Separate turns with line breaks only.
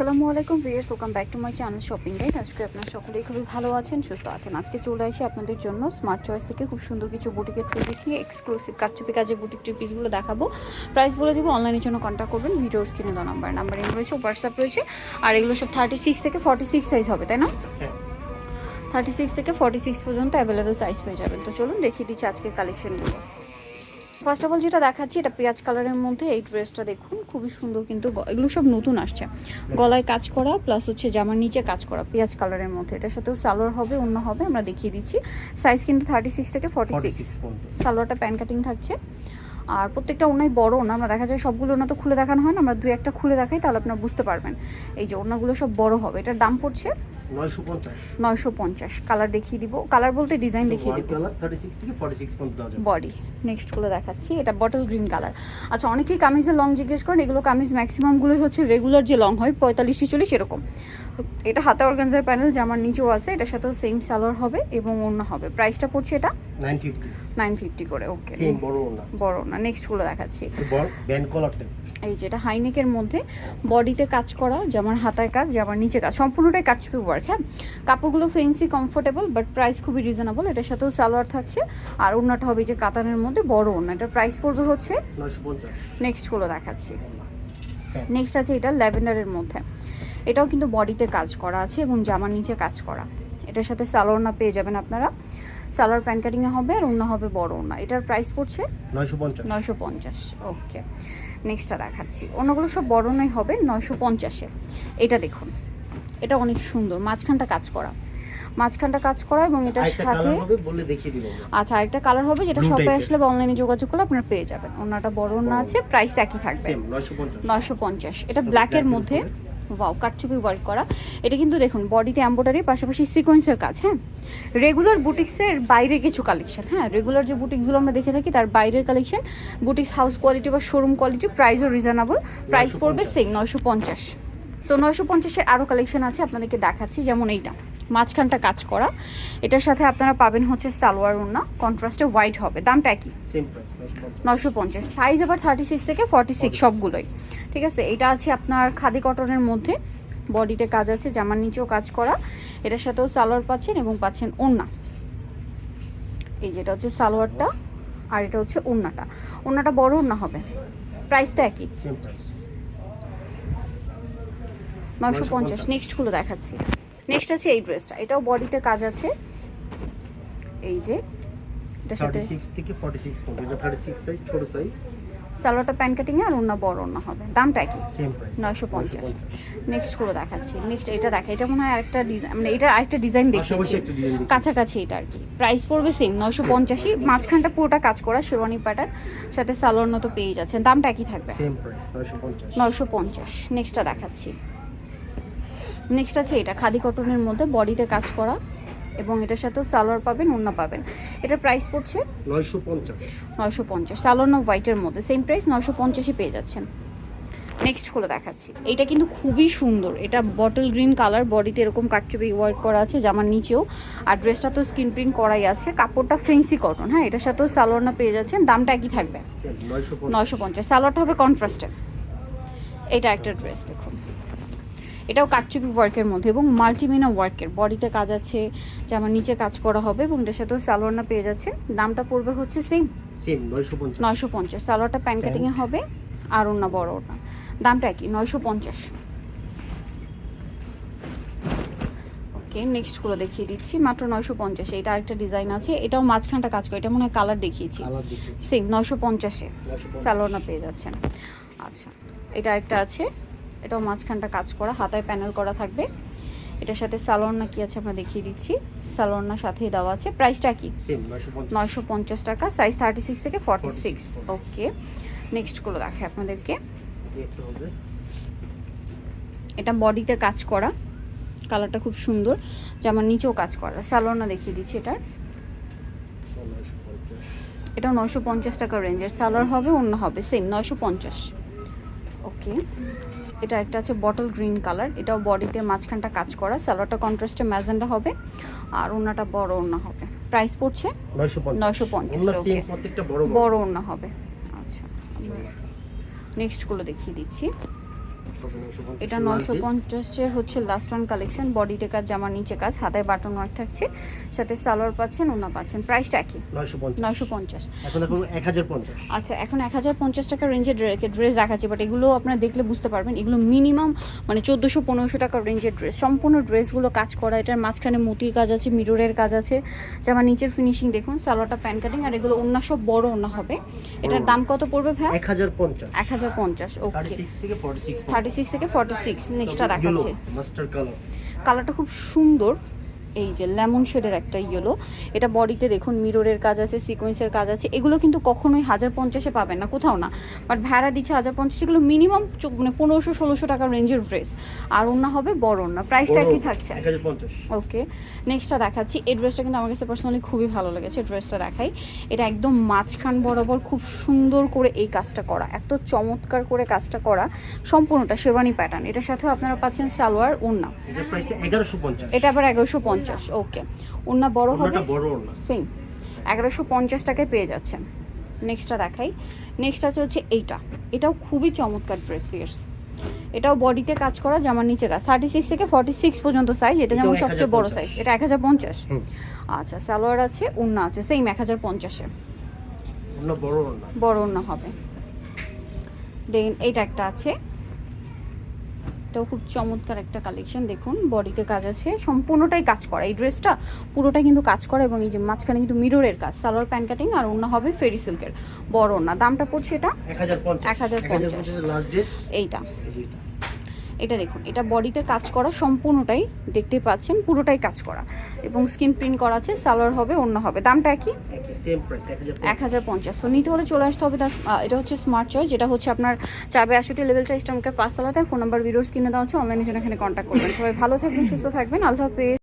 আসসালামু আলাইকুম viewers welcome back to my channel shopping guide. আজকে আপনারা সকলেই খুবই ভালো আছেন সুস্থ আছেন। আজকে চলে আসি আপনাদের জন্য স্মার্ট চয়েস থেকে খুব সুন্দর কিছু বুটিকের থ্রি পিস নিয়ে এক্সক্লুসিভ কারচুপি কাজের বুটিক থ্রি পিসগুলো দেখাবো। প্রাইস বলে দিব অনলাইনের জন্য কন্ট্যাক্ট করবেন ভিডিওর স্ক্রিনে দেওয়া নাম্বার নাম্বার রয়েছে হোয়াটসঅ্যাপ রয়েছে আর এগুলো সব থার্টি সিক্স থেকে ফর্টি সিক্স সাইজ হবে তাই না?
হ্যাঁ।
থার্টি সিক্স থেকে ফর্টি সিক্স পর্যন্ত অ্যাভেলেবেল সাইজ পেয়ে যাবেন। তো চলুন দেখিয়ে দিচ্ছি আজকে কালেকশনগুলো ফার্স্ট অফ অল যেটা দেখাচ্ছি এটা পেঁয়াজ কালারের মধ্যে এই ড্রেসটা দেখুন খুবই সুন্দর কিন্তু এগুলো সব নতুন আসছে। গলায় কাজ করা প্লাস হচ্ছে জামার নিচে কাজ করা পেঁয়াজ কালারের মধ্যে। এটার সাথেও সালোয়ার হবে অন্য হবে আমরা দেখিয়ে দিচ্ছি। সাইজ কিন্তু থার্টি সিক্স থেকে ফর্টি সিক্স
46 পর্যন্ত।
সালোয়ারটা প্যান কাটিং থাকছে। আর প্রত্যেকটা ওনাই বড় ওনা আমরা দেখা যায় সবগুলো ওনা তো খুলে দেখানো হয় না আমরা দুই একটা খুলে দেখাই তাহলে আপনারা বুঝতে পারবেন। এই যে ওনাগুলো সব বড় হবে এটার দাম পড়ছে?
950
নয়শো পঞ্চাশ কালার দেখিয়ে দিব। কালার বলতে ডিজাইন দেখিয়ে দিব।
কালার 36 থেকে 46 পর্যন্ত দেওয়া যাবে।
বডি নেক্সটগুলো দেখাচ্ছি এটা বটল গ্রিন কালার আচ্ছা অনেকেই কামিজের লং জিজ্ঞেস করেন এগুলো কামিজ ম্যাক্সিমামগুলোই হচ্ছে রেগুলার যে লং হয় পঁয়তাল্লিশ চল্লিশ এরকম। এটা হাতে অর্গানজার প্যানেল জামার নিচেও আছে এটার সাথেও সেম সালোয়ার হবে এবং অন্য হবে। প্রাইসটা পড়ছে এটা?
950
নাইন ফিফটি করে ওকে
সেম বড় না।
বড় না দেখাচ্ছি।
বড় ব্যান্ড কলারটা
এই যেটা হাইনেকের মধ্যে বডিতে কাজ করা জামার হাতায় কাজ নিচে কাজ সম্পূর্ণটাই কাটছুপি ওয়ার্ক হ্যাঁ? কাপড়গুলো ফেন্সি কমফোর্টেবল বাট প্রাইস খুবই রিজনেবল এটার সাথেও সালোয়ার থাকছে। আর ওনাটা হবে যে কাতানের মধ্যে বড় ওনা এটার প্রাইস পড়বে হচ্ছে নেক্সটগুলো দেখাচ্ছি।
হ্যাঁ।
নেক্সট আছে এটা ল্যাভেন্ডারের মধ্যে। এটাও কিন্তু বডিতে কাজ করা আছে এবং জামার নিচে কাজ করা। এটার সাথে সালোয়ার না পেয়ে যাবেন আপনারা। সালোয়ার প্যান কাটিংয়ে হবে আর অন্য হবে বড় ওনা এটার প্রাইস পড়ছে
950
নয়শো পঞ্চাশ ওকে নেক্সটটা দেখাচ্ছি। অন্যগুলো সব বড় নয় হবে নয়শো পঞ্চাশে। এটা দেখুন এটা অনেক সুন্দর। মাঝখানটা কাজ করা। মাঝখানটা কাজ করা এবং এটার সাথে আচ্ছা আরেকটা কালার হবে যেটা শপে আসলে বা অনলাইনে যোগাযোগ করলে আপনারা পেয়ে যাবেন। ওনাটা বড় না আছে প্রাইস একই থাকবে।
সেম 950
নয়শো পঞ্চাশ। এটা ব্ল্যাকের মধ্যে। ওয়াও কাটচুপি ওয়ার্ক করা। এটা কিন্তু দেখুন বডিতে অ্যাম্বোডারি পাশাপাশি সিকোয়েন্সের কাজ হ্যাঁ? রেগুলার বুটিক্সের বাইরে কিছু কালেকশন হ্যাঁ? রেগুলার যে বুটিক্সগুলো আমরা দেখে থাকি তার বাইরের কালেকশন বুটিক্স হাউস কোয়ালিটি বা শোরুম কোয়ালিটি প্রাইসও রিজনেবল প্রাইস পড়বে
950
সেম নয়শো পঞ্চাশ। সো নয়শো পঞ্চাশের আরও কালেকশন আছে আপনাদেরকে দেখাচ্ছি যেমন এইটা। মাঝখানটা কাজ করা। এটার সাথে আপনারা পাবেন হচ্ছে সালোয়ার ওড়না। কন্ট্রাস্টে হোয়াইট হবে। দামটা
950
নয়শো পঞ্চাশ। সাইজ আবার থার্টি সিক্স থেকে ফর্টি সিক্স সবগুলোই। ঠিক আছে? এটা আছে আপনার খাদি কটনের মধ্যে। বডিতে কাজ আছে জামার নিচেও কাজ করা। এটার সাথেও সালোয়ার পাচ্ছেন এবং পাচ্ছেন ওড়না। এই যেটা হচ্ছে সালোয়ারটা আর এটা হচ্ছে ওড়নাটা। ওড়নাটা বড় ওড়না হবে? প্রাইসটা একই। নয়শো পঞ্চাশ। নেক্সটগুলো দেখাচ্ছি। নেক্সট আছে এই ড্রেসটা এটাও বডিতে কাজ আছে। এই যে এটার সাথে
36 থেকে 46 পর্যন্ত। এটা 36 সাইজ ছোট সাইজ
সালোয়ারটা প্যান কাটিংয়ে আর ওড়না বড় ওড়না হবে। দামটা একই?
সেম প্রাইস
নয়শো পঞ্চাশ। নেক্সট করে দেখাচ্ছি। নেক্সট এটা দেখা। এটা মনে হয় আরেকটা ডিজাইন মানে এটা আরেকটা ডিজাইন দেখিয়েছি। কাছাকাছি এটা আর কি। প্রাইস পড়বে সেম নয়শো পঞ্চাশি মাঝখানটা পুরোটা কাজ করা শেরওয়ানি প্যাটার্ন সাথে সালোয়ার মতো পেয়ে যাচ্ছেন। দামটা একই থাকবে?
সেম প্রাইস 950
নয়শো পঞ্চাশ। নেক্সটটা দেখাচ্ছি। নেক্সট আছে এটা খাদি কটনের মধ্যে বডিতে কাজ করা এবং এটার সাথেও সালোয়ার পাবেন অন্য পাবেন। এটার প্রাইস পড়ছে
950
নয়শো পঞ্চাশ সালোয়ার না হোয়াইটের মধ্যে সেম প্রাইস নয়শো পঞ্চাশই পেয়ে যাচ্ছেন। নেক্সট করে দেখাচ্ছি। এটা কিন্তু খুবই সুন্দর এটা বটল গ্রিন কালার বডিতে এরকম কাটচুপি ওয়ার্ক করা আছে জামার নিচেও। আর ড্রেসটা তো স্কিন প্রিন্ট করাই আছে কাপড়টা ফ্রেন্সি কটন হ্যাঁ এটার সাথেও সালোয়ার না পেয়ে যাচ্ছেন দামটা একই থাকবে।
সেম 950
নয়শো পঞ্চাশ সালোয়ারটা হবে কন্ট্রাস্টে এটা একটা ড্রেস দেখুন। এটাও কাটচুপি ওয়ার্কের মধ্যে এবং মাল্টিমিনা ওয়ার্কের বডিতে কাজ আছে জামার নিচে কাজ করা হবে এবং এটার সাথেও সালোয়ার না পেয়ে যাচ্ছে। দামটা পড়বে হচ্ছে সেম
সেম 950
নয়শো পঞ্চাশ। সালোয়ারটা প্যান কাটিংয়ে হবে আর ওনা বড় ওটা দামটা একই নয়শো পঞ্চাশ। ওকে নেক্সটগুলো দেখিয়ে দিচ্ছি। মাত্র নয়শো পঞ্চাশ এটা আরেকটা ডিজাইন আছে। এটাও মাঝখানটা কাজ করে এটা মনে হয় কালার দেখিয়েছি। সেম নয়শো পঞ্চাশে
950
সালোয়ার না পেয়ে যাচ্ছেন। আচ্ছা এটা একটা আছে। এটাও মাঝখানটা কাজ করা হাতায় প্যানেল করা থাকবে। এটার সাথে সালোয়ার না কি আছে আমরা দেখিয়ে দিচ্ছি। সালোয়ার না সাথেই দেওয়া আছে। প্রাইসটা কি? নয়শো পঞ্চাশ। টাকা সাইজ থার্টি সিক্স থেকে ফর্টি সিক্স ওকে নেক্সটগুলো দেখে আপনাদেরকে। এটা বডিতে কাজ করা। কালারটা খুব সুন্দর জামার নিচেও কাজ করা। সালোয়ার না দেখিয়ে দিচ্ছি এটার।
950
এটা নয়শো পঞ্চাশ টাকা রেঞ্জের সালোয়ার হবে অন্য হবে। সেম নয়শো পঞ্চাশ। ওকে এটা একটা আছে বটল গ্রিন কালার এটাও বডিতে মাঝখানটা কাজ করা সালোয়ারটা কন্ট্রাস্টে ম্যাজেন্ডা হবে আর ওনাটা বড় ওনা হবে। প্রাইস পড়ছে
950
নয়শো পঞ্চাশ
বড়
ওনা হবে। আচ্ছা নেক্সটগুলো দেখিয়ে দিচ্ছি। এটা নয়শো পঞ্চাশের হচ্ছে লাস্ট ওয়ান কালেকশন বডিতে কাজ জামার নিচে কাজ হাতায় বাটন ওয়ার্ক থাকছে। সাথে সালোয়ার পাচ্ছেন ওনা পাচ্ছেন। প্রাইসটা একই?
নয়শো পঞ্চাশ। এখন এখন এক হাজার পঞ্চাশ।
আচ্ছা এখন এক হাজার পঞ্চাশ টাকা রেঞ্জের ড্রেস দেখাচ্ছি বাট এগুলো আপনারা দেখলে বুঝতে পারবেন এগুলো মিনিমাম মানে চোদ্দোশো পনেরোশো টাকা রেঞ্জের ড্রেস সম্পূর্ণ ড্রেসগুলো কাজ করা এটার মাঝখানে মুটির কাজ আছে মিররের কাজ আছে। যেমন নিচের ফিনিশিং দেখুন সালোয়ারটা প্যান কাটিং আর এগুলো অন্য সব বড় অন্য হবে। এটার দাম কত পড়বে ভাই
এক হাজার পঞ্চাশ।
এক হাজার পঞ্চাশ ওকে থার্টি সিক্স থেকে ফর্টি সিক্স নেক্সটটা দেখাচ্ছে।
কালার
কালারটা খুব সুন্দর। এই যে লেমন শেডের একটা ইয়েলো এটা বডিতে দেখুন মিররের কাজ আছে সিকোয়েন্সের কাজ আছে এগুলো কিন্তু কখনোই হাজার পঞ্চাশে পাবেন না কোথাও না। বাট ভ্যাড়া দিচ্ছে হাজার পঞ্চাশ এগুলো মিনিমাম মানে পনেরোশো ষোলোশো টাকা রেঞ্জের ড্রেস আর ওনা হবে বড় ওনা প্রাইসটা কি থাকছে? ওকে নেক্সটটা দেখাচ্ছি। এই ড্রেসটা কিন্তু আমার কাছে পার্সোনালি খুবই ভালো লেগেছে ড্রেসটা দেখাই। এটা একদম মাঝখান বরাবর খুব সুন্দর করে এই কাজটা করা এত চমৎকার করে কাজটা করা সম্পূর্ণটা শেরওয়ানি প্যাটার্ন এটার সাথেও আপনারা পাচ্ছেন সালোয়ার ওন্না এটা আবার এগারোশো পঞ্চাশ। ওকে ওন্না বড় হবে? সেম এগারোশো পঞ্চাশ টাকায় পেয়ে যাচ্ছেন। নেক্সটটা দেখাই। নেক্সট আছে হচ্ছে এইটা। এটাও খুবই চমৎকার ড্রেস পিয়ার্স এটাও বডিতে কাজ করা জামার নিচে কাজ। থার্টি সিক্স থেকে ফর্টি সিক্স পর্যন্ত সাইজ এটা যেমন সবচেয়ে বড় সাইজ এটা এক হাজার পঞ্চাশ? আচ্ছা সালোয়ার আছে উন্না আছে সেম এক হাজার পঞ্চাশে।
বড় ওনা
বড় উন্না হবে। দেন এইটা একটা আছে। এটাও খুব চমৎকার একটা কালেকশন দেখুন বডিতে কাজ আছে সম্পূর্ণটাই কাজ করা। এই ড্রেসটা পুরোটাই কিন্তু কাজ করা এবং এই যে মাঝখানে কিন্তু মিররের কাজ সালোয়ার প্যান্ট কাটিং আর অন্য হবে ফেরি সিল্কের বড় না দামটা পড়ছে এটা?
এক হাজার পঞ্চাশ।
1050
পঞ্চাশের লাস্ট ড্রেস
এইটা।
এটা।
দেখুন এটা বডিতে কাজ করা সম্পূর্ণটাই দেখতে পাচ্ছেন পুরোটাই কাজ করা। এবং স্কিন প্রিন্ট করা আছে সালোয়ার হবে অন্য হবে। দামটা একই?
এক হাজার
পঞ্চাশ। সো নিতে হলে চলে আসতে হবে এটা হচ্ছে স্মার্ট চয়েস যেটা হচ্ছে আপনার চাবে আশুটি লেভেল চাইজটা আমাকে পাঁচতলাতে। ফোন নাম্বার ভিডিওর স্ক্রিনে দেওয়া হচ্ছে অনলাইনে জন্য এখানে কন্ট্যাক্ট করবেন। সবাই ভালো থাকবেন সুস্থ থাকবেন। আল্লাহ হাফেজ।